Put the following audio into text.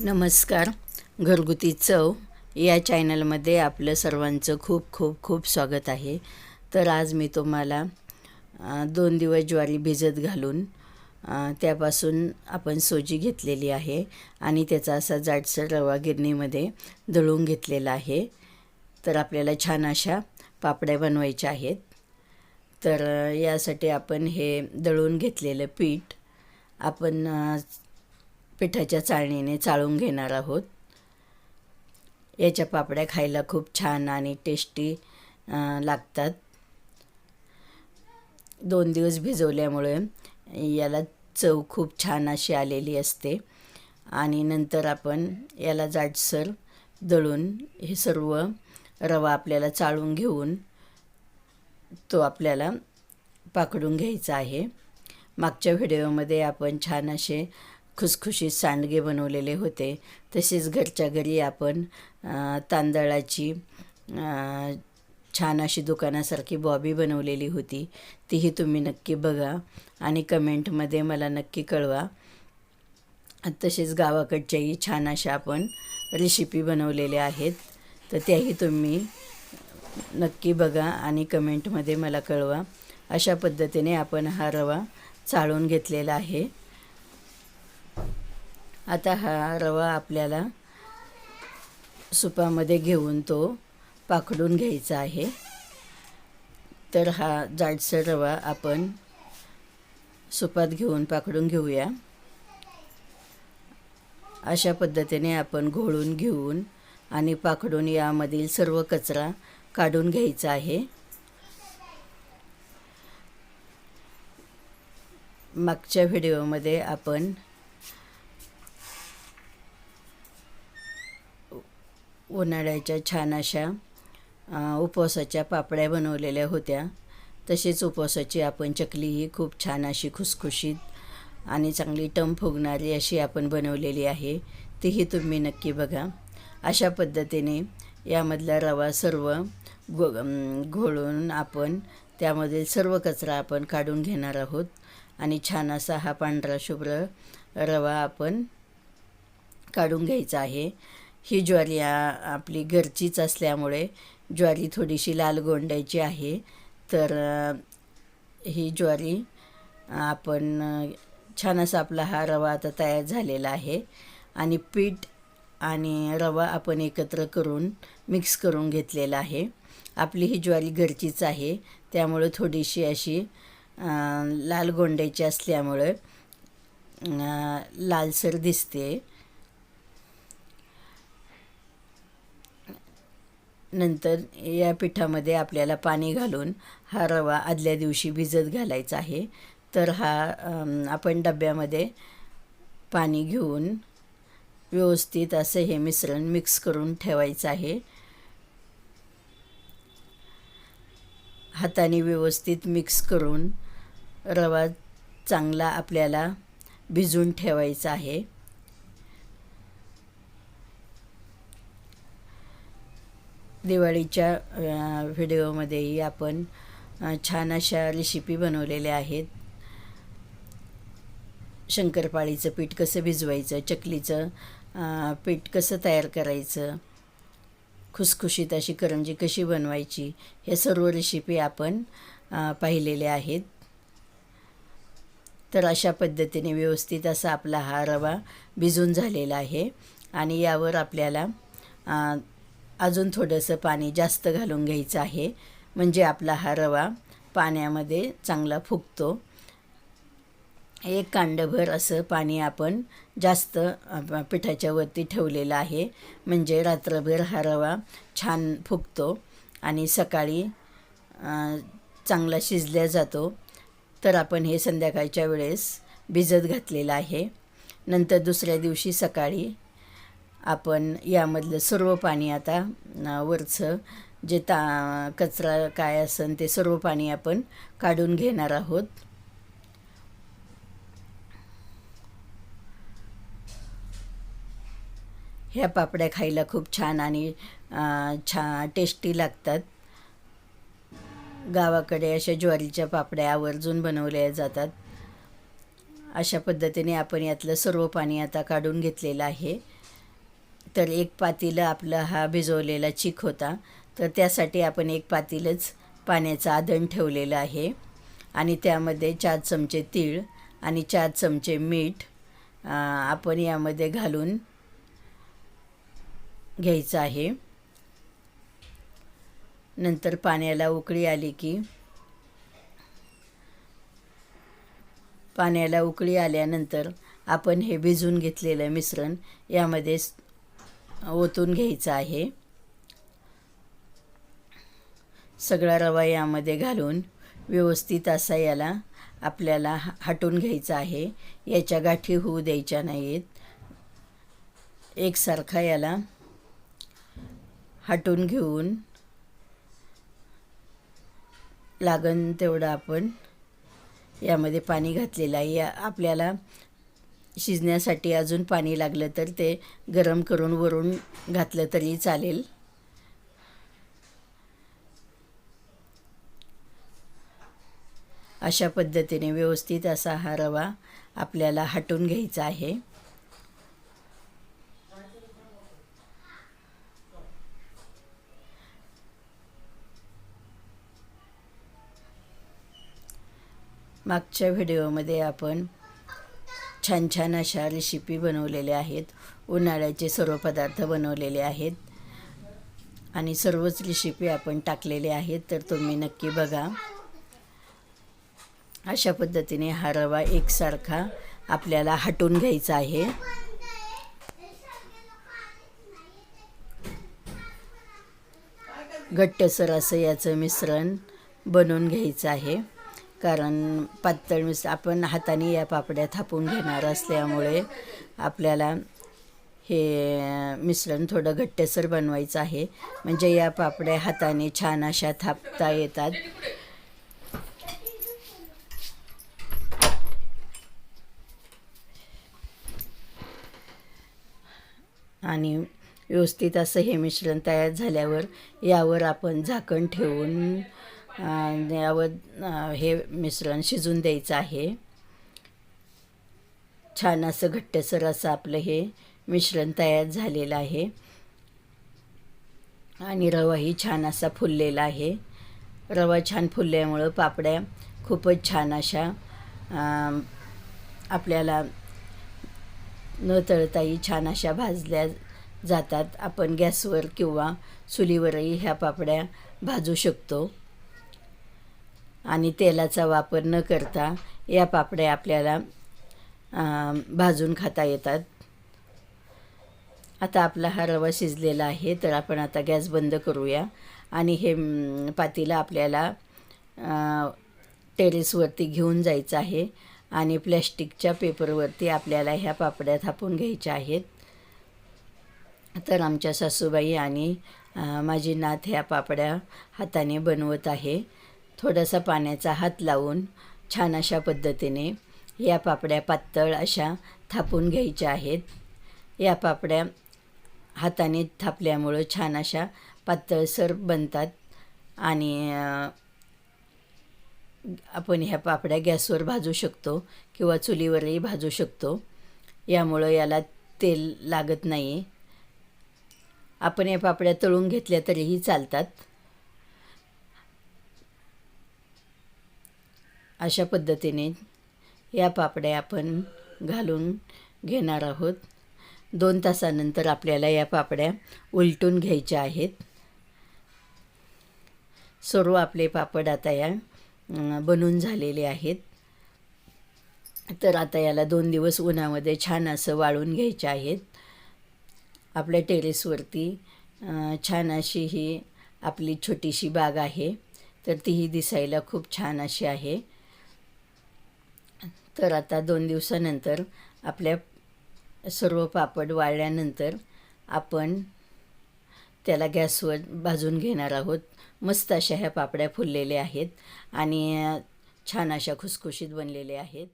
नमस्कार. घरगुती चव या चॅनलमध्ये आपलं सर्वांचं खूप खूप खूप स्वागत आहे. तर आज मी तुम्हाला दोन दिवस ज्वारी भिजत घालून त्यापासून आपण सोजी घेतलेली आहे आणि त्याचा असा जाडसर रवा गिरणीमध्ये दळून घेतलेला आहे. तर आपल्याला छान अशा पापड्या बनवायच्या आहेत. तर यासाठी आपण हे दळून घेतलेलं पीठ आपण पिठाच्या चाळणीने चाळून घेणार आहोत. याच्या पापड्या खायला खूप छान आणि टेस्टी लागतात. दोन दिवस भिजवल्यामुळे याला चव खूप छान अशी आलेली असते. आणि नंतर आपण याला जाडसर दळून हे सर्व रवा आपल्याला चाळून घेऊन तो आपल्याला पाकडून घ्यायचा आहे. मागच्या व्हिडिओमध्ये आपण छान असे खुसखुशीत सांडगे बनवलेले होते. तसेच घरच्या घरी आपण तांदळाची छान अशी दुकानासारखी बॉबी बनवलेली होती. तीही तुम्ही नक्की बघा आणि कमेंटमध्ये मला नक्की कळवा. तसेच गावाकडच्याही छान अशा आपण रेसिपी बनवलेल्या आहेत. तर त्याही तुम्ही नक्की बघा आणि कमेंटमध्ये मला कळवा. अशा पद्धतीने आपण हा रवा चाळून घेतलेला आहे. आता हा रवा आपल्याला सुपामध्ये घेऊन तो पाखडून घ्यायचा आहे. तर हा जाडसर रवा आपण सुपात घेऊन पाखडून घेऊया. अशा पद्धतीने आपण घोळून घेऊन आणि पाखडून यामधील सर्व कचरा काढून घ्यायचा आहे. मागच्या व्हिडिओमध्ये आपण उन्हाळ्याच्या छान अशा उपवासाच्या पापड्या बनवलेल्या होत्या. तसेच उपवासाची आपण चकली ही खूप छान अशी खुसखुशीत आणि चांगली टम फुगणारी अशी आपण बनवलेली आहे. तीही तुम्ही नक्की बघा. अशा पद्धतीने यामधला रवा सर्व गो घोळून आपण त्यामधील सर्व कचरा आपण काढून घेणार आहोत. आणि छान असा हा पांढरा शुभ्र रवा आपण काढून घ्यायचा आहे. ही ज्वारी आपली घरचीच असल्यामुळे ज्वारी थोडीशी लाल गोंडायची आहे. तर ही ज्वारी आपण छान असा आपला हा रवा आता तयार झालेला आहे. आणि पीठ आणि रवा आपण एकत्र करून मिक्स करून घेतलेला आहे. आपली ही ज्वारी घरचीच आहे. त्यामुळे थोडीशी अशी लाल गोंड्याची असल्यामुळे लालसर दिसते. नंतर या पिठामध्ये आपल्याला पाणी घालून हा रवा आदल्या दिवशी भिजत घालायचा आहे. तर हा आपण डब्यामध्ये पाणी घेऊन व्यवस्थित असं हे मिश्रण मिक्स करून ठेवायचं आहे. हाताने व्यवस्थित मिक्स करून रवा चांगला आपल्याला भिजून ठेवायचा आहे. दिवाळीच्या व्हिडिओमध्येही आपण छान अशा रेसिपी बनवलेल्या आहेत. शंकरपाळीचं पीठ कसं भिजवायचं चकलीचं पीठ कसं तयार करायचं खुसखुशीत अशी करंजी कशी बनवायची हे सर्व रेसिपी आपण पाहिलेल्या आहेत. तर अशा पद्धतीने व्यवस्थित असा आपला हा रवा भिजून झालेला आहे. आणि यावर आपल्याला अजून थोडंसं पाणी जास्त घालून घ्यायचं आहे. म्हणजे आपला हा रवा पाण्यामध्ये चांगला फुगतो. एक कांडभर असं पाणी आपण जास्त पिठाच्या वरती ठेवलेलं आहे. म्हणजे रात्रभर हा रवा छान फुगतो आणि सकाळी चांगला शिजल्या जातो. तर आपण हे संध्याकाळच्या वेळेस भिजत घातलेलं आहे. नंतर दुसऱ्या दिवशी सकाळी आपण यामधलं सर्व पाणी आता वरचं जे ता कचरा काय असेल ते सर्व पाणी आपण काढून घेणार आहोत. ह्या पापड्या खायला खूप छान आणि छा टेस्टी लागतात. गावाकडे अशा ज्वारीच्या पापड्या आवर्जून बनवल्या जातात. अशा पद्धतीने आपण यातलं सर्व पाणी आता काढून घेतलेलं आहे. तर एक पातीलं आपलं हा भिजवलेला चिक होता. तर त्यासाठी आपण एक पातीलच पाण्याचं आदण ठेवलेलं आहे. आणि त्यामध्ये चार चमचे तीळ आणि चार चमचे मीठ आपण यामध्ये घालून घ्यायचं आहे. नंतर पाण्याला उकळी आली की पाण्याला उकळी आल्यानंतर आपण हे भिजून घेतलेलं मिश्रण यामध्ये ओतून घ्यायचं आहे. सगळा रवा यामध्ये घालून व्यवस्थित असा याला आपल्याला हा- हटून घ्यायचा आहे. याच्या गाठी होऊ द्यायच्या नाहीत. एकसारखा याला हटून घेऊन लागन तेवढं आपण यामध्ये पाणी घातलेलं आहे. या आपल्याला शिजण्यासाठी अजून पाणी लागलं तर ते गरम करून वरून घातलं तरी चालेल. अशा पद्धतीने व्यवस्थित असा हा रवा आपल्याला हटून घ्यायचा आहे. मागच्या व्हिडिओमध्ये आपण छान छान अशा रेसिपी बनवलेल्या आहेत. उन्हाळ्याचे सर्व पदार्थ बनवलेले आहेत. आणि सर्वच रेसिपी आपण टाकलेले आहेत तर तुम्ही नक्की बघा. अशा पद्धतीने हा रवा एकसारखा आपल्याला हटून घ्यायचा आहे. घट्टसर असं याचं मिश्रण बनवून घ्यायचं आहे. कारण पातळ आपण हाताने या पापड्या थापून घेणार असल्यामुळे आपल्याला हे मिश्रण थोडं घट्टसर बनवायचं आहे. म्हणजे या पापड्या हाताने छान अशा थापता येतात. आणि व्यवस्थित असं हे मिश्रण तयार झाल्यावर यावर आपण झाकण ठेवून यावर हे मिश्रण शिजून द्यायचं आहे. छान असं घट्टसर असं आपलं हे मिश्रण तयार झालेलं आहे. आणि रवाही छान असा फुललेला आहे. रवा छान फुलल्यामुळं पापड्या खूपच छान अशा आपल्याला न तळताही छान अशा भाजल्या जातात. आपण गॅसवर किंवा चुलीवरही ह्या पापड्या भाजू शकतो. आणि तेलाचा वापर न करता या पापड्या आपल्याला भाजून खाता येतात. आता आपला हा रवा शिजलेला आहे तर आपण आता गॅस बंद करूया. आणि हे म, पातेलं आपल्याला टेरेसवरती घेऊन जायचं आहे. आणि प्लॅस्टिकच्या पेपरवरती आपल्याला ह्या पापड्या थापून घ्यायच्या आहेत. तर आमच्या सासूबाई आणि माझी नात ह्या पापड्या हाताने बनवत आहे. थोडासा पाण्याचा हात लावून छान अशा पद्धतीने या पापड्या पातळ अशा थापून घ्यायच्या आहेत. या पापड्या हाताने थापल्यामुळं छान अशा पातळसर बनतात आणि आपण ह्या पापड्या गॅसवर भाजू शकतो किंवा चुलीवरही भाजू शकतो. यामुळं याला तेल लागत नाही आपण या पापड्या तळून घेतल्या तरीही चालतात. अशा पद्धतीने या पापड्या आपण घालून घेणार आहोत. दोन तासानंतर आपल्याला या पापड्या उलटून घ्यायच्या आहेत. सर्व आपले पापड आता या बनून झालेले आहेत. तर आता याला दोन दिवस उन्हामध्ये छान असं वाळून घ्यायचे आहेत. आपल्या टेरेसवरती छान अशी ही आपली छोटीशी बाग आहे. तर तीही दिसायला खूप छान अशी आहे. तर आता दोन दिवसानंतर आपल्या सर्व पापड वाळल्यानंतर आपण त्याला गॅसवर भाजून घेणार आहोत. मस्त अशा ह्या पापड्या फुललेल्या आहेत आणि छान अशा खुसखुशीत बनलेल्या आहेत.